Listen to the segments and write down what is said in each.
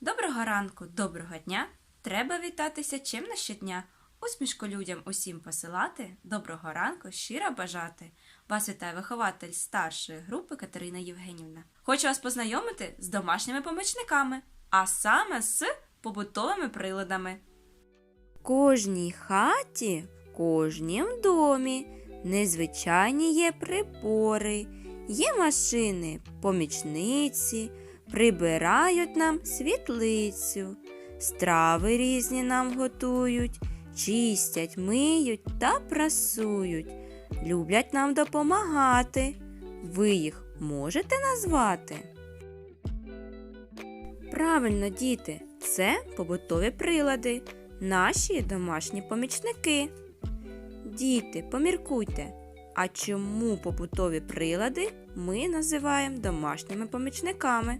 Доброго ранку, доброго дня. Треба вітатися чимно щодня. Усмішку людям усім посилати, доброго ранку, щиро бажати. Вас вітає вихователь старшої групи Катерина Євгенівна. Хочу вас познайомити з домашніми помічниками, а саме з побутовими приладами. В кожній хаті, в кожнім домі незвичайні є прибори, є машини, помічниці, прибирають нам світлицю, страви різні нам готують, чистять, миють та прасують, люблять нам допомагати. Ви їх можете назвати? Правильно, діти, це побутові прилади, наші домашні помічники. Діти, поміркуйте, а чому побутові прилади ми називаємо домашніми помічниками?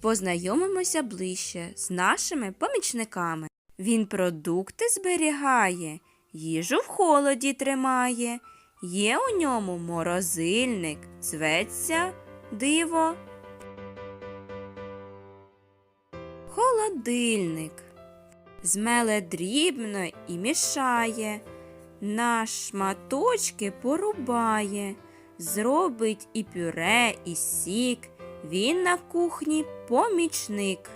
Познайомимося ближче з нашими помічниками. Він продукти зберігає, їжу в холоді тримає. Є у ньому морозильник, зветься диво. Холодильник. Змеле дрібно і мішає, на шматочки порубає, зробить і пюре, і сік. Він на кухні помічник.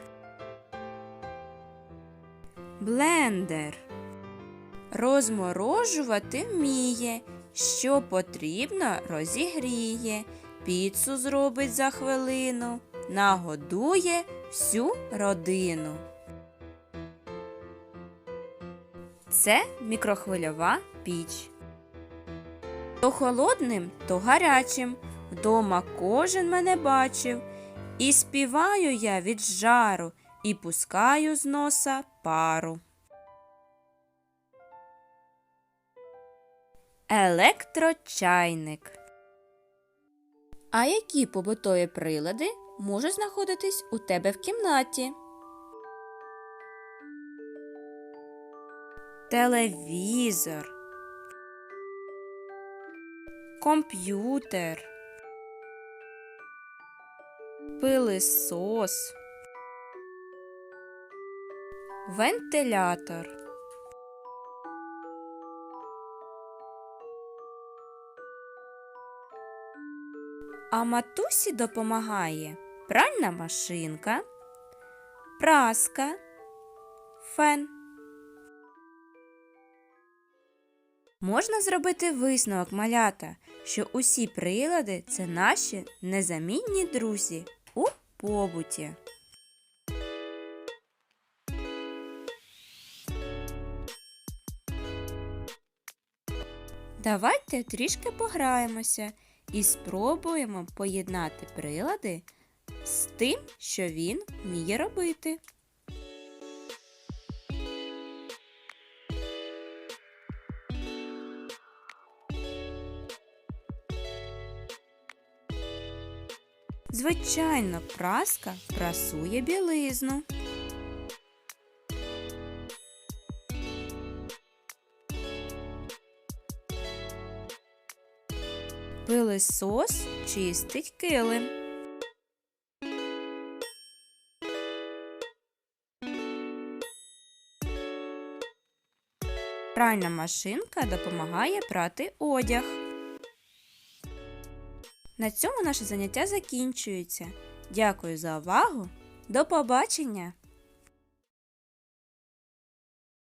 Блендер. Розморожувати вміє, що потрібно розігріє, піцу зробить за хвилину, нагодує всю родину. Це мікрохвильова піч. То холодним, то гарячим. Вдома кожен мене бачив. І співаю я від жару, і пускаю з носа пару. Електрочайник. А які побутові прилади можуть знаходитись у тебе в кімнаті? Телевізор. Комп'ютер. Пилисос. Вентилятор. А матусі допомагає пральна машинка, праска, фен. Можна зробити висновок малята, що усі прилади це наші незамінні друзі у побуті. Давайте трішки пограємося і спробуємо поєднати прилади з тим, що він вміє робити. Звичайно, праска прасує білизну. Пилисос чистить килим. Пральна машинка допомагає прати одяг. На цьому наше заняття закінчується. Дякую за увагу. До побачення!